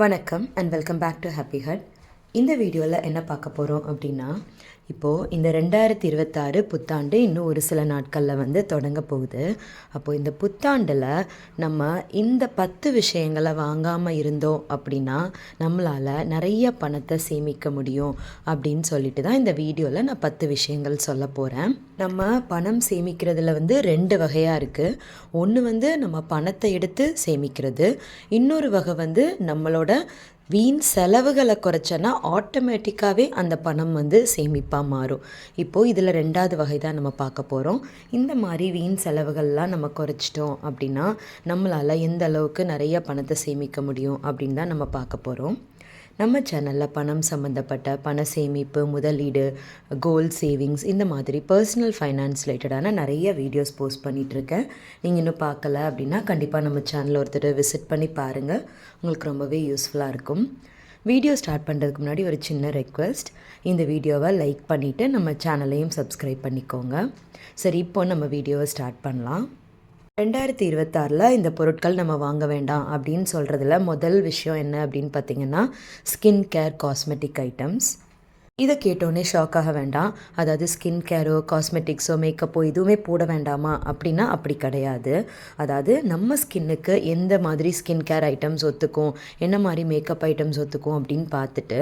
வணக்கம் and welcome back to happy hut இந்த வீடியோவில் என்ன பார்க்க போகிறோம் அப்படின்னா இப்போது இந்த ரெண்டாயிரத்தி இருபத்தாறு புத்தாண்டு இன்னும் ஒரு சில நாட்களில் வந்து தொடங்க போகுது. அப்போது இந்த புத்தாண்டில் நம்ம இந்த பத்து விஷயங்களை வாங்காமல் இருந்தோம் அப்படின்னா நம்மளால் நிறைய பணத்தை சேமிக்க முடியும் அப்படின்னு சொல்லிட்டு தான் இந்த வீடியோவில் நான் பத்து விஷயங்கள் சொல்ல போகிறேன் நம்ம பணம் சேமிக்கிறதுல வந்து ரெண்டு வகையாக இருக்குது ஒன்று வந்து நம்ம பணத்தை எடுத்து சேமிக்கிறது இன்னொரு வகை வந்து நம்மளோட வீண் செலவுகளை குறைச்சோன்னா ஆட்டோமேட்டிக்காகவே அந்த பணம் வந்து சேமிப்பாக மாறும். இப்போது இதில் ரெண்டாவது வகை தான் நம்ம பார்க்க போகிறோம் இந்த மாதிரி வீண் செலவுகள்லாம் நம்ம குறைச்சிட்டோம் அப்படின்னா நம்மளால் எந்த அளவுக்கு நிறைய பணத்தை சேமிக்க முடியும் அப்படின்னு தான் நம்ம பார்க்க போகிறோம் நம்ம சேனலில் பணம் சம்மந்தப்பட்ட பண சேமிப்பு முதலீடு கோல் சேவிங்ஸ் இந்த மாதிரி பர்சனல் ஃபைனான்ஸ் ரிலேட்டடான நிறைய வீடியோஸ் போஸ்ட் பண்ணிகிட்ருக்கேன் நீங்கள் இன்னும் பார்க்கல அப்படின்னா கண்டிப்பாக நம்ம சேனலில் ஒருத்தர் விசிட் பண்ணி பாருங்கள் உங்களுக்கு ரொம்பவே யூஸ்ஃபுல்லாக இருக்கும். வீடியோ ஸ்டார்ட் பண்ணுறதுக்கு முன்னாடி ஒரு சின்ன ரெக்வெஸ்ட் இந்த வீடியோவை லைக் பண்ணிவிட்டு நம்ம சேனலையும் சப்ஸ்கிரைப் பண்ணிக்கோங்க. சரி இப்போ நம்ம வீடியோவை ஸ்டார்ட் பண்ணலாம். ரெண்டாயிரத்தி இருபத்தாறில் இந்த பொருட்கள் நம்ம வாங்க வேண்டாம் அப்படின்னு சொல்கிறதுல முதல் விஷயம் என்ன அப்படின்னு பார்த்தீங்கன்னா ஸ்கின் கேர் காஸ்மெட்டிக் ஐட்டம்ஸ் இதை கேட்டோன்னே ஷாக் ஆக வேண்டாம். அதாவது ஸ்கின் கேரோ காஸ்மெட்டிக்ஸோ மேக்கப்போ எதுவுமே போட வேண்டாமா? அப்படின்னா அப்படி கிடையாது. அதாவது நம்ம ஸ்கின்னுக்கு எந்த மாதிரி ஸ்கின் கேர் ஐட்டம்ஸ் ஒத்துக்கும் என்ன மாதிரி மேக்கப் ஐட்டம்ஸ் ஒத்துக்கும் அப்படின்னு பார்த்துட்டு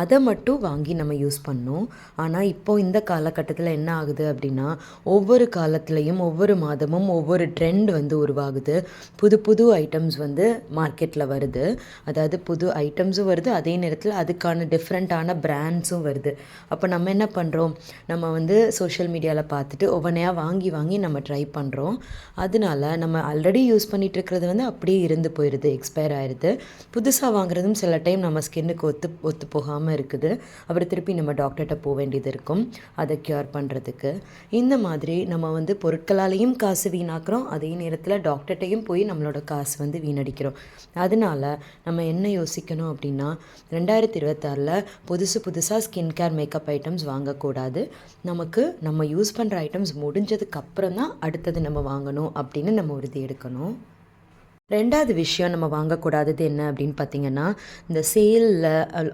அதை மட்டும் வாங்கி நம்ம யூஸ் பண்ணோம். ஆனால் இப்போ இந்த காலகட்டத்தில் என்ன ஆகுது அப்படின்னா ஒவ்வொரு காலத்துலேயும் ஒவ்வொரு மாதமும் ஒவ்வொரு ட்ரெண்ட் வந்து உருவாகுது. புது புது ஐட்டம்ஸ் வந்து மார்க்கெட்டில் வருது. அதாவது புது ஐட்டம்ஸும் வருது. அதே நேரத்தில் அதுக்கான டிஃப்ரெண்ட்டான பிராண்ட்ஸும் வருது. வருது. அப்போ நம்ம என்ன பண்ணுறோம் நம்ம வந்து சோஷியல் மீடியாவில் பார்த்துட்டு ஒவ்வொன்றையாக வாங்கி வாங்கி நம்ம ட்ரை பண்ணுறோம் அதனால நம்ம ஆல்ரெடி யூஸ் பண்ணிகிட்டு இருக்கிறது வந்து அப்படியே இருந்து போயிடுது எக்ஸ்பயர் ஆயிடுது புதுசாக வாங்குறதும் சில டைம் நம்ம ஸ்கின்னுக்கு ஒத்து ஒத்து போகாமல் இருக்குது. அப்புறம் திருப்பி நம்ம டாக்டர்கிட்ட போக வேண்டியது இருக்கும். அதை க்யூர் பண்ணுறதுக்கு இந்த மாதிரி நம்ம வந்து பொருட்களாலேயும் காசு வீணாக்குறோம். அதே நேரத்தில் டாக்டர்கிட்டையும் போய் நம்மளோட காசு வந்து வீணடிக்கிறோம். அதனால நம்ம என்ன யோசிக்கணும் அப்படின்னா ரெண்டாயிரத்தி இருபத்தாறில் புதுசு புதுசாக skin skin care makeup items வாங்கக்கூடாது. நமக்கு நம்ம யூஸ் பண்ணுற ஐட்டம்ஸ் முடிஞ்சதுக்கப்புறம் தான் அடுத்தது நம்ம வாங்கணும் அப்படின்னு நம்ம உறுதி எடுக்கணும். ரெண்டாவது விஷயம் நம்ம வாங்கக்கூடாதது என்ன அப்படின்னு பார்த்தீங்கன்னா இந்த சேலில்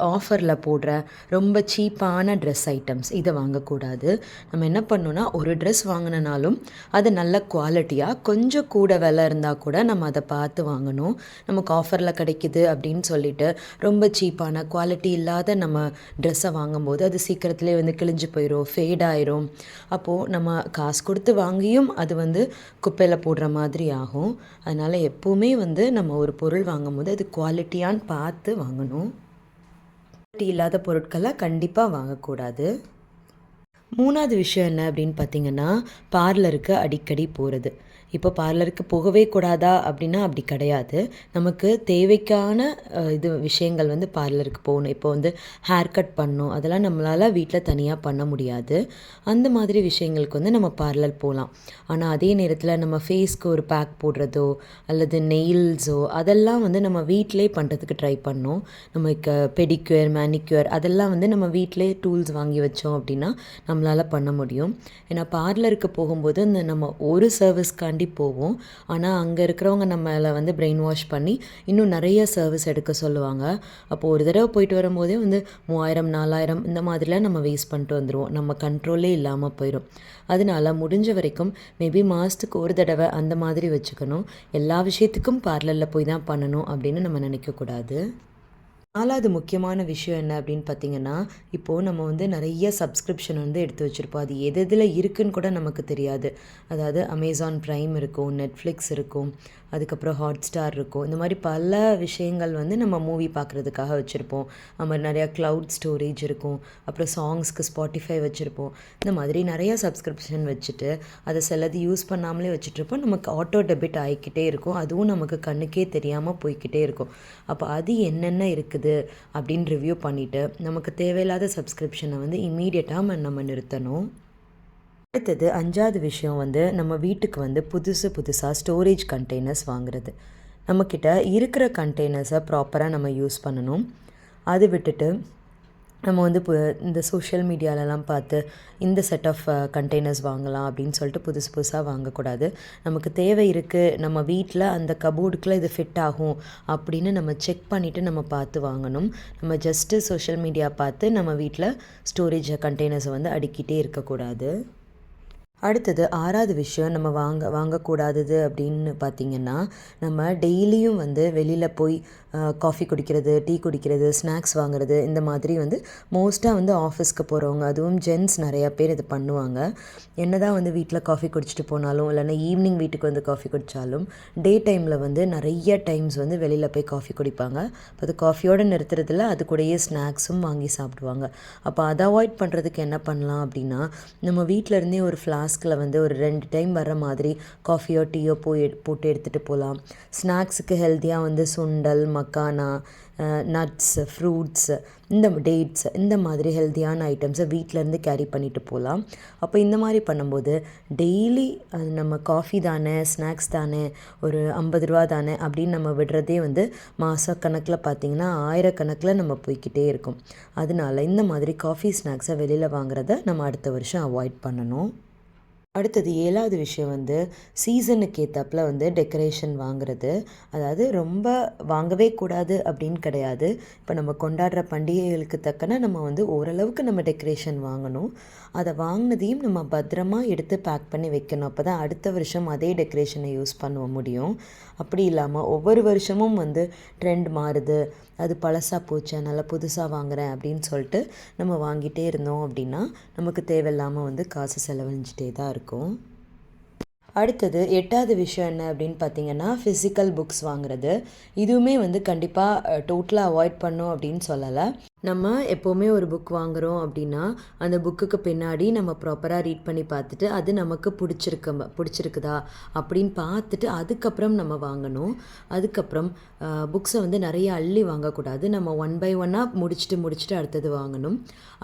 ஆஃபரில் போடுற ரொம்ப சீப்பான ட்ரெஸ் ஐட்டம்ஸ் இதை வாங்கக்கூடாது. நம்ம என்ன பண்ணோன்னா ஒரு ட்ரெஸ் வாங்கினாலும் அது நல்ல குவாலிட்டியாக கொஞ்சம் கூட விலை இருந்தால் கூட நம்ம அதை பார்த்து வாங்கணும். நமக்கு ஆஃபரில் கிடைக்குது அப்படின்னு சொல்லிட்டு ரொம்ப சீப்பான குவாலிட்டி இல்லாத நம்ம ட்ரெஸ்ஸை வாங்கும்போது அது சீக்கிரத்துலேயே வந்து கிழிஞ்சு போயிடும் ஃபேட் ஆயிரும். அப்போது நம்ம காசு கொடுத்து வாங்கியும் அது வந்து குப்பையில் போடுற மாதிரி ஆகும். அதனால் எப்போவுமே எப்போவுமே வந்து நம்ம ஒரு பொருள் வாங்கும்போது அது குவாலிட்டியான்னு பார்த்து வாங்கணும். குவாலிட்டி இல்லாத பொருட்களை கண்டிப்பாக வாங்கக்கூடாது. மூணாவது விஷயம் என்ன அப்படின்னு பார்த்தீங்கன்னா பார்லருக்கு அடிக்கடி போகிறது இப்போ பார்லருக்கு போகவே கூடாதா அப்படின்னா அப்படி கிடையாது. நமக்கு தேவைக்கான இது விஷயங்கள் வந்து பார்லருக்கு போகணும். இப்போ வந்து ஹேர் கட் பண்ணணும். அதெல்லாம் நம்மளால் வீட்டில் தனியாக பண்ண முடியாது. அந்த மாதிரி விஷயங்களுக்கு வந்து நம்ம பார்லர் போகலாம். ஆனால் அதே நேரத்தில் நம்ம ஃபேஸ்க்கு ஒரு பேக் போடுறதோ அல்லது நெயில்ஸோ அதெல்லாம் வந்து நம்ம வீட்டிலே பண்ணுறதுக்கு ட்ரை பண்ணோம். நமக்கு பெடிக்யூர் மேனிக்யூர் அதெல்லாம் வந்து நம்ம வீட்டிலே டூல்ஸ் வாங்கி வச்சோம் அப்படின்னா நம்மளால் பண்ண முடியும். ஏன்னா பார்லருக்கு போகும்போது இந்த நம்ம ஒரு சர்வீஸ்க்காண்டி போவோம். ஆனால் அங்கே இருக்கிறவங்க நம்மளை வந்து பிரெயின் வாஷ் பண்ணி இன்னும் நிறைய சர்வீஸ் எடுக்க சொல்லுவாங்க. அப்போது ஒரு தடவை போயிட்டு வரும்போதே வந்து மூவாயிரம் நாலாயிரம் இந்த மாதிரிலாம் நம்ம வேஸ்ட் பண்ணிட்டு வந்துடுவோம் நம்ம கண்ட்ரோலே இல்லாமல் போயிடும் அதனால முடிஞ்ச வரைக்கும் மேபி மாதத்துக்கு ஒரு தடவை அந்த மாதிரி வச்சுக்கணும். எல்லா விஷயத்துக்கும் பார்லரில் போய் தான் பண்ணணும் அப்படின்னு நம்ம நினைக்கக்கூடாது நாலாவது முக்கியமான விஷயம் என்ன அப்படின்னு பார்த்தீங்கன்னா இப்போது நம்ம வந்து நிறைய சப்ஸ்கிரிப்ஷன் வந்து எடுத்து வச்சுருப்போம். அது எது எதில் இருக்குன்னு கூட நமக்கு தெரியாது. அதாவது அமேசான் ப்ரைம் இருக்கும் நெட்ஃப்ளிக்ஸ் இருக்கும் அதுக்கப்புறம் ஹாட் ஸ்டார் இருக்கும். இந்த மாதிரி பல விஷயங்கள் வந்து நம்ம மூவி பார்க்குறதுக்காக வச்சுருப்போம். அது மாதிரி நிறையா க்ளவுட் ஸ்டோரேஜ் இருக்கும். அப்புறம் சாங்ஸ்க்கு ஸ்பாட்டிஃபை வச்சுருப்போம். இந்த மாதிரி நிறையா சப்ஸ்கிரிப்ஷன் வச்சுட்டு அதை சிலது யூஸ் பண்ணாமலே வச்சுட்ருப்போம் நமக்கு ஆட்டோ டெபிட் ஆகிக்கிட்டே இருக்கும். அதுவும் நமக்கு கண்ணுக்கே தெரியாமல் போய்கிட்டே இருக்கும். அப்போ அது என்னென்ன இருக்குது? அப்படின்னு ரிவ்யூ பண்ணிவிட்டு நமக்கு தேவையில்லாத சப்ஸ்கிரிப்ஷனை வந்து இம்மீடியட்டாக நம்ம நிறுத்தணும். அடுத்தது அஞ்சாவது விஷயம் வந்து நம்ம வீட்டுக்கு வந்து புதுசு புதுசாக ஸ்டோரேஜ் கண்டெய்னர்ஸ் வாங்குறது. நம்மக்கிட்ட இருக்கிற கண்டெய்னர்ஸை ப்ராப்பராக நம்ம யூஸ் பண்ணணும். அது விட்டுட்டு நம்ம வந்து இப்போ இந்த சோஷியல் மீடியாலலாம் பார்த்து இந்த செட் ஆஃப் கண்டெய்னர்ஸ் வாங்கலாம் அப்படின்னு சொல்லிட்டு புதுசு புதுசாக வாங்கக்கூடாது. நமக்கு தேவை இருக்குது நம்ம வீட்டில் அந்த கபோர்டுக்குள்ளே இது ஃபிட் ஆகும் அப்படின்னு நம்ம செக் பண்ணிவிட்டு நம்ம பார்த்து வாங்கணும். நம்ம ஜஸ்ட்டு சோஷியல் மீடியா பார்த்து நம்ம வீட்டில் ஸ்டோரேஜ் கண்டெய்னர்ஸை வந்து அடுக்கிட்டே இருக்கக்கூடாது. அடுத்தது ஆறாவது விஷயம் நம்ம வாங்க வாங்கக்கூடாதது அப்படின்னு பார்த்திங்கன்னா நம்ம டெய்லியும் வந்து வெளியில் போய் காஃபி குடிக்கிறது டீ குடிக்கிறது ஸ்நாக்ஸ் வாங்குறது இந்த மாதிரி வந்து மோஸ்ட்டாக வந்து ஆஃபீஸ்க்கு போகிறவங்க அதுவும் ஜென்ஸ் நிறையா பேர் இது பண்ணுவாங்க. என்ன தான் வந்து வீட்டில் காஃபி குடிச்சிட்டு போனாலும் இல்லைன்னா ஈவினிங் வீட்டுக்கு வந்து காஃபி குடித்தாலும் டே டைமில் வந்து நிறைய டைம்ஸ் வந்து வெளியில் போய் காஃபி குடிப்பாங்க. அப்போ அது காஃபியோடு நிறுத்துறதுல அது கூடயே ஸ்நாக்ஸும் வாங்கி சாப்பிடுவாங்க. அப்போ அதை அவாய்ட் பண்ணுறதுக்கு என்ன பண்ணலாம் அப்படின்னா நம்ம வீட்டில் இருந்தே ஒரு ஃப்ளாஸ்கில் வந்து ஒரு ரெண்டு டைம் வர மாதிரி காஃபியோ டீயோ போய் போட்டு எடுத்துகிட்டு போகலாம் ஸ்நாக்ஸுக்கு ஹெல்த்தியாக வந்து சுண்டல் மக்கானா நட்ஸ் ஃப்ரூட்ஸ் இந்த டேட்ஸ் இந்த மாதிரி ஹெல்த்தியான ஐட்டம்ஸை வீட்டிலேருந்து கேரி பண்ணிட்டு போகலாம் அப்போ இந்த மாதிரி பண்ணும்போது டெய்லி அது நம்ம காஃபி தானே ஸ்நாக்ஸ் தானே ஒரு ஐம்பது ரூபா தானே அப்படின்னு நம்ம விடுறதே வந்து மாத கணக்கில் பார்த்திங்கன்னா ஆயிரக்கணக்கில் நம்ம போய்க்கிட்டே இருக்கும். அதனால இந்த மாதிரி காஃபி ஸ்நாக்ஸை வெளியில் வாங்குறத நம்ம அடுத்த வருஷம் அவாய்ட் பண்ணணும். அடுத்தது ஏழாவது விஷயம் வந்து சீசனுக்கு ஏற்றாப்புல வந்து டெக்கரேஷன் வாங்குறது. அதாவது ரொம்ப வாங்கவே கூடாது அப்படின்னு கிடையாது. இப்போ நம்ம கொண்டாடுற பண்டிகைகளுக்கு தக்கன நம்ம வந்து ஓரளவுக்கு நம்ம டெக்கரேஷன் வாங்கணும். அதை வாங்கினதையும் நம்ம பத்திரமா எடுத்து பேக் பண்ணி வைக்கணும். அப்போ தான் அடுத்த வருஷம் அதே டெக்கரேஷனை யூஸ் பண்ண முடியும். அப்படி இல்லாமல் ஒவ்வொரு வருஷமும் வந்து ட்ரெண்ட் மாறுது. அது பழசாக போச்சு அதனால் புதுசாக வாங்குகிறேன் அப்படின்னு சொல்லிட்டு நம்ம வாங்கிட்டே இருந்தோம் அப்படின்னா நமக்கு தேவையில்லாமல் வந்து காசு செலவழிஞ்சிட்டே தான் இருக்கும். அடுத்தது எட்டாவது விஷயம் என்ன அப்படின்னு பார்த்தீங்கன்னா ஃபிசிக்கல் புக்ஸ் வாங்குறது. இதுவுமே வந்து கண்டிப்பாக டோட்டலாக அவாய்ட் பண்ணும் அப்படின்னு சொல்லலை. நம்ம எப்போவுமே ஒரு புக் வாங்குகிறோம் அப்படின்னா அந்த புக்குக்கு பின்னாடி நம்ம ப்ராப்பராக ரீட் பண்ணி பார்த்துட்டு அது நமக்கு பிடிச்சிருக்க பிடிச்சிருக்குதா அப்படின்னு பார்த்துட்டு அதுக்கப்புறம் நம்ம வாங்கணும். அதுக்கப்புறம் புக்ஸை வந்து நிறைய அள்ளி வாங்கக்கூடாது. நம்ம ஒன் பை ஒன்னாக முடிச்சுட்டு முடிச்சுட்டு அடுத்தது வாங்கணும்.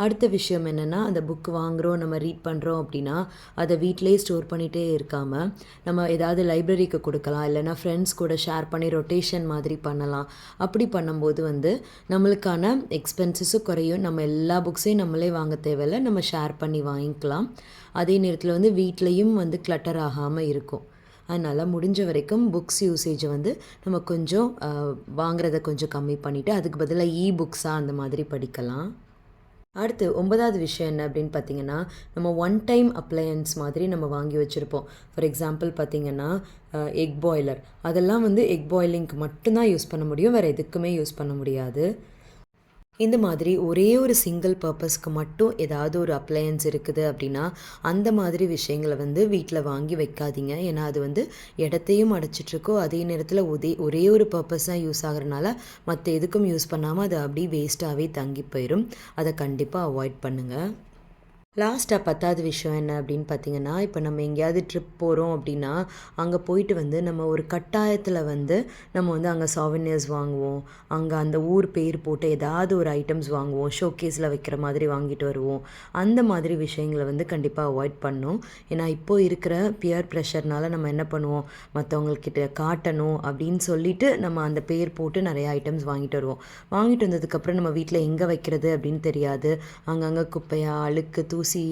அடுத்த விஷயம் என்னென்னா அந்த புக் வாங்குகிறோம் நம்ம ரீட் பண்ணுறோம் அப்படின்னா அதை வீட்டிலே ஸ்டோர் பண்ணிகிட்டே இருக்காமல் நம்ம ஏதாவது லைப்ரரிக்கு கொடுக்கலாம் இல்லைனா ஃப்ரெண்ட்ஸ் கூட ஷேர் பண்ணி ரொட்டேஷன் மாதிரி பண்ணலாம். அப்படி பண்ணும்போது வந்து நம்மளுக்கான எக்ஸ்பென்ஸ் எக்ஸ்பென்சஸும் குறையும். நம்ம எல்லா புக்ஸையும் நம்மளே வாங்க தேவையில்ல. நம்ம ஷேர் பண்ணி வாங்கிக்கலாம். அதே நேரத்தில் வந்து வீட்லேயும் வந்து கிளட்டர் ஆகாமல் இருக்கும். அதனால் முடிஞ்ச வரைக்கும் புக்ஸ் யூசேஜை வந்து நம்ம கொஞ்சம் வாங்குறத கொஞ்சம் கம்மி பண்ணிவிட்டு அதுக்கு பதிலாக இ புக்ஸாக அந்த மாதிரி படிக்கலாம். அடுத்து ஒன்பதாவது விஷயம் என்ன அப்படின்னு பார்த்தீங்கன்னா நம்ம ஒன் டைம் அப்ளையன்ஸ் மாதிரி நம்ம வாங்கி வச்சுருப்போம். ஃபார் எக்ஸாம்பிள் பார்த்தீங்கன்னா எக் பாய்லர் அதெல்லாம் வந்து எக் பாய்லிங்க்கு மட்டும்தான் யூஸ் பண்ண முடியும். வேறு எதுக்குமே யூஸ் பண்ண முடியாது. இந்த மாதிரி ஒரே ஒரு சிங்கிள் பர்பஸ்க்கு மட்டும் ஏதாவது ஒரு அப்ளையன்ஸ் இருக்குது அப்படின்னா அந்த மாதிரி விஷயங்களை வந்து வீட்டில் வாங்கி வைக்காதீங்க. ஏன்னா அது வந்து இடத்தையும் அடைச்சிட்ருக்கோ அதே நேரத்தில் ஒரே ஒரே ஒரு பர்பஸாக யூஸ் ஆகிறனால மற்ற எதுக்கும் யூஸ் பண்ணாமல் அது அப்படியே வேஸ்ட்டாகவே தங்கி போயிடும் அதை கண்டிப்பாக அவாய்ட் பண்ணுங்கள் லாஸ்ட்டாக பத்தாவது விஷயம் என்ன அப்படின்னு பார்த்தீங்கன்னா இப்போ நம்ம எங்கேயாவது ட்ரிப் போகிறோம் அப்படின்னா அங்கே போயிட்டு வந்து நம்ம ஒரு கட்டாயத்தில் வந்து நம்ம வந்து அங்கே சாவினியர்ஸ் வாங்குவோம். அங்கே அந்த ஊர் பேர் போட்டு ஏதாவது ஒரு ஐட்டம்ஸ் வாங்குவோம். ஷோகேஸில் வைக்கிற மாதிரி வாங்கிட்டு வருவோம். அந்த மாதிரி விஷயங்களை வந்து கண்டிப்பாக அவாய்ட் பண்ணும். ஏன்னா இப்போது இருக்கிற பியர் ப்ரெஷர்னால நம்ம என்ன பண்ணுவோம்? மற்றவங்கக்கிட்ட காட்டணும் அப்படின்னு சொல்லிட்டு நம்ம அந்த பேர் போட்டு நிறைய ஐட்டம்ஸ் வாங்கிட்டு வருவோம். வாங்கிட்டு வந்ததுக்கப்புறம் நம்ம வீட்டில் எங்கே வைக்கிறது அப்படின்னு தெரியாது. அங்கங்கே குப்பையாக அழுக்கு தூ ஊசி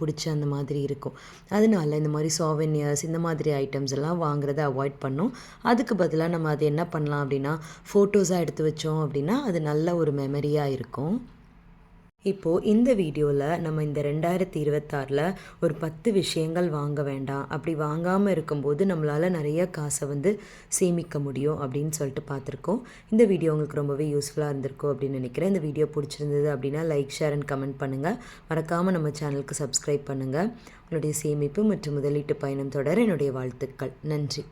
பிடிச்ச அந்த மாதிரி இருக்கும். அதனால இந்த மாதிரி சோவெனியர்ஸ் இந்த மாதிரி ஐட்டம்ஸ் எல்லாம் வாங்குறத அவாய்ட் பண்ணோம். அதுக்கு பதிலாக நம்ம அது என்ன பண்ணலாம் அப்படின்னா ஃபோட்டோஸாக எடுத்து வச்சோம் அப்படின்னா அது நல்ல ஒரு மெமரியாக இருக்கும். இப்போது இந்த வீடியோவில் நம்ம இந்த ரெண்டாயிரத்தி இருபத்தாறில் ஒரு பத்து விஷயங்கள் வாங்க வேண்டாம். அப்படி வாங்காமல் இருக்கும்போது நம்மளால் நிறைய காசை வந்து சேமிக்க முடியும் அப்படின்னு சொல்லிட்டு பார்த்துருக்கோம். இந்த வீடியோ உங்களுக்கு ரொம்பவே யூஸ்ஃபுல்லாக இருந்திருக்கும் அப்படின்னு நினைக்கிறேன். இந்த வீடியோ பிடிச்சிருந்தது அப்படின்னா லைக் ஷேர் அண்ட் கமெண்ட் பண்ணுங்கள் மறக்காமல் நம்ம சேனலுக்கு சப்ஸ்கிரைப் பண்ணுங்கள் உங்களுடைய சேமிப்பு மற்றும் முதலீட்டு பயணம் தொடர என்னுடைய வாழ்த்துக்கள். நன்றி.